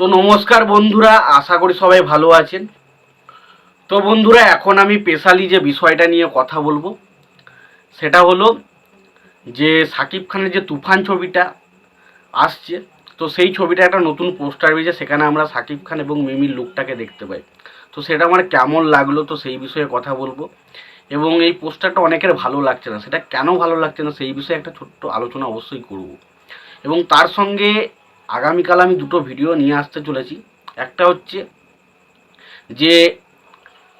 তো নমস্কার বন্ধুরা, আশা করি সবাই ভালো আছেন। তো বন্ধুরা, এখন আমি স্পেশালি যে বিষয়টা নিয়ে কথা বলব, সেটা হলো যে সাকিব খানের যে তুফান ছবিটা আসছে, তো সেই ছবিটা একটা নতুন পোস্টার বেরিয়েছে সেখানে আমরা সাকিব খান এবং মিমির লুকটাকে দেখতে পাই। তো সেটা আমার কেমন লাগল, তো সেই বিষয়ে কথা বলব। এবং এই পোস্টারটা অনেকের ভালো লাগছে না, সেটা কেন ভালো লাগছে না, সেই বিষয়ে একটা ছোট্ট আলোচনা অবশ্যই করব। এবং তার সঙ্গে আগামীকাল আমি দুটো ভিডিও নিয়ে আসতে চলেছি। একটা হচ্ছে যে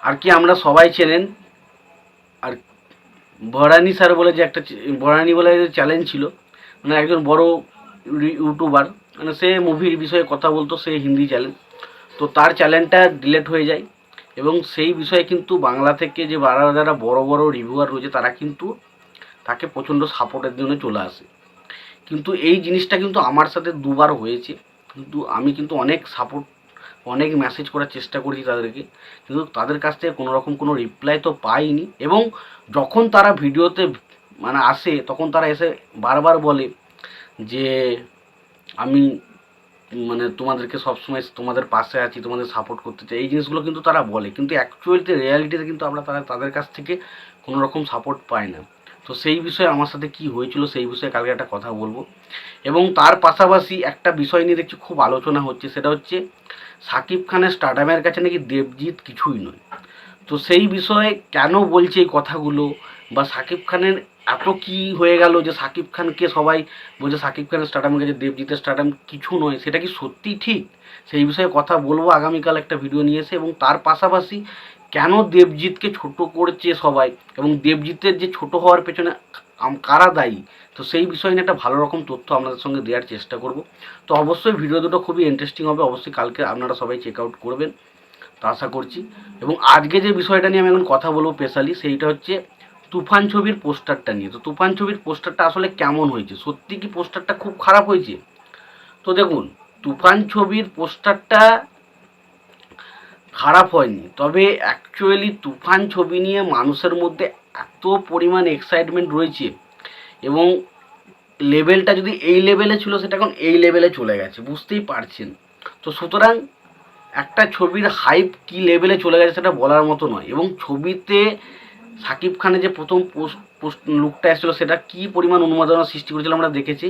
আর কি আমরা সবাই চেনেন, আর ভরানি স্যার বলে যে একটা ভরানি বলে যে চ্যালেঞ্জ ছিল মানে একজন বড় ইউটিউবার মানে সে মুভির বিষয়ে কথা বলতো, সে হিন্দি চ্যানেল তো তার চ্যানেলটা ডিলেট হয়ে যায় এবং সেই বিষয়ে কিন্তু বাংলা থেকে যে যারা বড় বড় রিভিউয়ার রয়েছে, তারা কিন্তু তাকে প্রচণ্ড সাপোর্টের জন্য চলে আসে। কিন্তু এই জিনিসটা কিন্তু আমার সাথে দুবার হয়েছে। কিন্তু আমি কিন্তু অনেক সাপোর্ট অনেক মেসেজ করার চেষ্টা করেছি তাদেরকে। কিন্তু তাদের কাছ থেকে কোনো রকম কোনো রিপ্লাই তো পাইনি এবং যখন তারা ভিডিওতে মানে আসে, তখন তারা এসে বারবার বলে যে, আমি মানে তোমাদেরকে সবসময় তোমাদের পাশে আছি, তোমাদের সাপোর্ট করতে চাই। এই জিনিসগুলো কিন্তু তারা বলে। কিন্তু অ্যাকচুয়ালিতে রিয়ালিটিতে কিন্তু আমরা তারা, তাদের কাছ থেকে কোনো রকম সাপোর্ট পাই না। তো সেই বিষয়ে আমার সাথে কি হয়েছিল সেই বিষয়ে কালকে একটা কথা বলব। এবং তার পাশাপাশি একটা বিষয় নিয়ে দেখছি খুব আলোচনা হচ্ছে, সেটা হচ্ছে সাকিব খানের স্টার্টামের কাছে নাকি দেবজিৎ কিছুই নয়। তো সেই বিষয়ে কেন বলছে এই কথাগুলো? বা সাকিব খানের এত কি হয়ে গেল যে সাকিব খানকে সবাই বলছে সাকিব খানের স্টার্টামের কাছে দেবজিতের স্টার্টাম কিছু নয়, সেটা কি সত্যি ঠিক? সেই বিষয়ে কথা বলব, আগামীকাল একটা ভিডিও নিয়ে এসে এবং তার পাশাপাশি কেন দেবজিৎকে ছোট করছে সবাই? এবং দেবজিতের যে ছোট হওয়ার পেছনে কারা দায়ী? তো সেই বিষয় নিয়ে একটা ভালো রকম তথ্য আপনাদের সঙ্গে দেওয়ার চেষ্টা করব। তো অবশ্যই ভিডিও দুটো খুবই ইন্টারেস্টিং হবে। অবশ্যই কালকে আপনারা সবাই চেক আউট করবেন। তা আশা করছি। এবং আজকে যে বিষয়টা নিয়ে আমি এখন কথা বলব স্পেশালি সেইটা হচ্ছে তুফান ছবির পোস্টারটা নিয়ে। তো তুফান ছবির পোস্টারটা আসলে কেমন হয়েছে? সত্যি কি পোস্টারটা খুব খারাপ হয়েছে? তো দেখুন, তুফান ছবির পোস্টারটা খারাপ হয়নি। তবে অ্যাকচুয়ালি তুফান ছবি নিয়ে মানুষের মধ্যে এত পরিমাণ এক্সাইটমেন্ট রয়েছে এবং লেভেলটা যদি এই লেভেলে ছিল, সেটা এখন এই লেভেলে চলে গেছে, বুঝতেই পারছেন। তো সুতরাং একটা ছবির হাইপ কি লেভেলে চলে গেছে সেটা বলার মতো নয় এবং ছবিতে সাকিব খানের যে প্রথম পোস্ট পোস্ট লুকটা এসেছিল, সেটা কি পরিমাণ উন্মাদনা সৃষ্টি করেছিল আমরা দেখেছি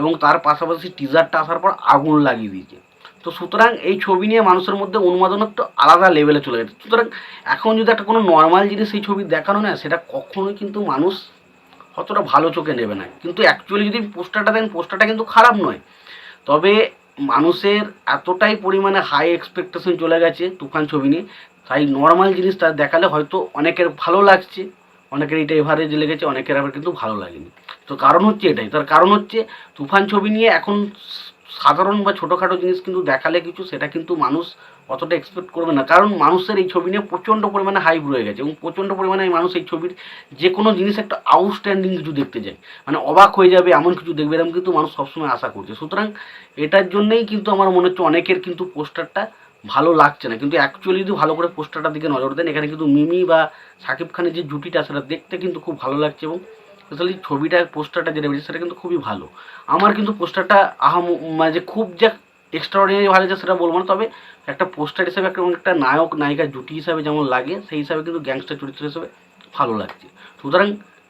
এবং তার পাশাপাশি টিজারটা আসার পর আগুন লাগিয়ে দিয়েছে। তো সুতরাং এই ছবি নিয়ে মানুষের মধ্যে উন্মাদনা একটু আলাদা লেভেলে চলে গেছে। সুতরাং এখন যদি একটা কোনো নর্মাল জিনিস এই ছবি দেখানো না সেটা কখনোই কিন্তু মানুষ অতটা ভালো চোখে নেবে না। কিন্তু অ্যাকচুয়ালি যদি পোস্টারটা দেন, পোস্টারটা কিন্তু খারাপ নয়। তবে মানুষের এতটাই পরিমাণে হাই এক্সপেকটেশন চলে গেছে তুফান ছবি নিয়ে। তাই নর্মাল জিনিস তার দেখালে হয়তো অনেকের ভালো লাগছে, অনেকের এটা এভারেজ লেগেছে, অনেকের আবার কিন্তু ভালো লাগেনি। তো কারণ হচ্ছে এটাই। তার কারণ হচ্ছে তুফান ছবি নিয়ে এখন সাধারণ বা ছোটোখাটো জিনিস কিন্তু দেখালে কিছু, সেটা কিন্তু মানুষ অতটা এক্সপেক্ট করবে না। কারণ মানুষের এই ছবি নিয়ে প্রচণ্ড পরিমাণে হাইপ রয়ে গেছে এবং প্রচণ্ড পরিমাণে মানুষ এই ছবির যে কোনো জিনিস একটা আউটস্ট্যান্ডিং কিছু দেখতে যায় মানে অবাক হয়ে যাবে, এমন কিছু দেখবে, এরকম কিন্তু মানুষ সবসময় আশা করছে। সুতরাং এটার জন্যেই কিন্তু আমার মনে হচ্ছে অনেকের কিন্তু পোস্টারটা ভালো লাগছে না। কিন্তু অ্যাকচুয়ালি যদি ভালো করে পোস্টারটার দিকে নজর দেন, এখানে কিন্তু মিমি বা সাকিব খানের যে জুটিটা, সেটা দেখতে কিন্তু খুব ভালো লাগছে এবং স্পেশালি ছবিটা, পোস্টারটা যেটা বেরিয়েছে সেটা কিন্তু খুবই ভালো। আমার কিন্তু পোস্টারটা আহা মানে যে খুব যে এক্সট্রাঅর্ডিনারি ভালো লাগছে সেটা বলব না, তবে একটা পোস্টার হিসেবে, একটা একটা নায়ক, নায়িকা জুটি হিসাবে যেমন লাগে, সেই হিসাবে কিন্তু গ্যাংস্টার চরিত্র হিসেবে ভালো লাগছে। সুতরাং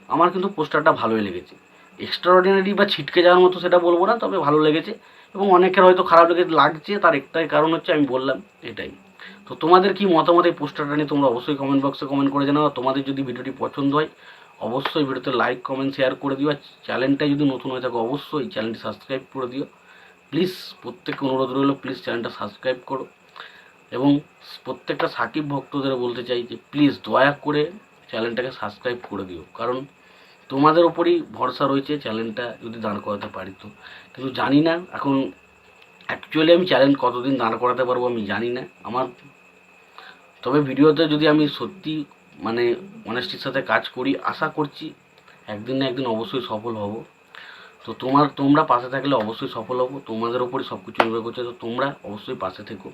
আমার কিন্তু পোস্টারটা ভালোই লেগেছে। এক্সট্রাঅর্ডিনারি বা ছিটকে যাওয়ার মতো সেটা বলব না, তবে ভালো লেগেছে। এবং অনেকের হয়তো খারাপ লেগে লাগছে, তার একটাই কারণ হচ্ছে আমি বললাম এটাই। তো তোমাদের কি মতামত এই পোস্টারটা নিয়ে তোমরা অবশ্যই কমেন্ট বক্সে কমেন্ট করে জানাও। তোমাদের যদি ভিডিওটি পছন্দ হয় অবশ্যই ভিডিওতে লাইক কমেন্ট শেয়ার করে দিও। আর চ্যানেলটা যদি নতুন হয়ে থাকে, অবশ্যই চ্যানেলটি সাবস্ক্রাইব করে দিও। প্লিজ প্রত্যেককে অনুরোধ রইল প্লিজ চ্যানেলটা সাবস্ক্রাইব করো। এবং প্রত্যেকটা সাকিব ভক্তদের বলতে চাই যে প্লিজ দয়া করে চ্যানেলটাকে সাবস্ক্রাইব করে দিও। কারণ তোমাদের ওপরই ভরসা রয়েছে চ্যানেলটা যদি দাঁড় করাতে পারি তো। কিন্তু জানি না এখন অ্যাকচুয়ালি আমি চ্যানেল কতদিন দাঁড় করাতে পারব আমি জানি না। আমার তবে ভিডিওতে যদি আমি সত্যি মানে অনেস্টির সাথে কাজ করি, আশা করছি একদিন না একদিন অবশ্যই সফল হব। তো তোমার, তোমরা পাশে থাকলে অবশ্যই সফল হব, তোমাদের ওপরই সব কিছু নির্ভর করছে, তো তোমরা অবশ্যই পাশে থেকো।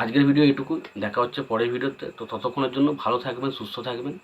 আজকের ভিডিও এটুকুই দেখা হচ্ছে পরের ভিডিওতে তো ততক্ষণের জন্য ভালো থাকবেন, সুস্থ থাকবেন।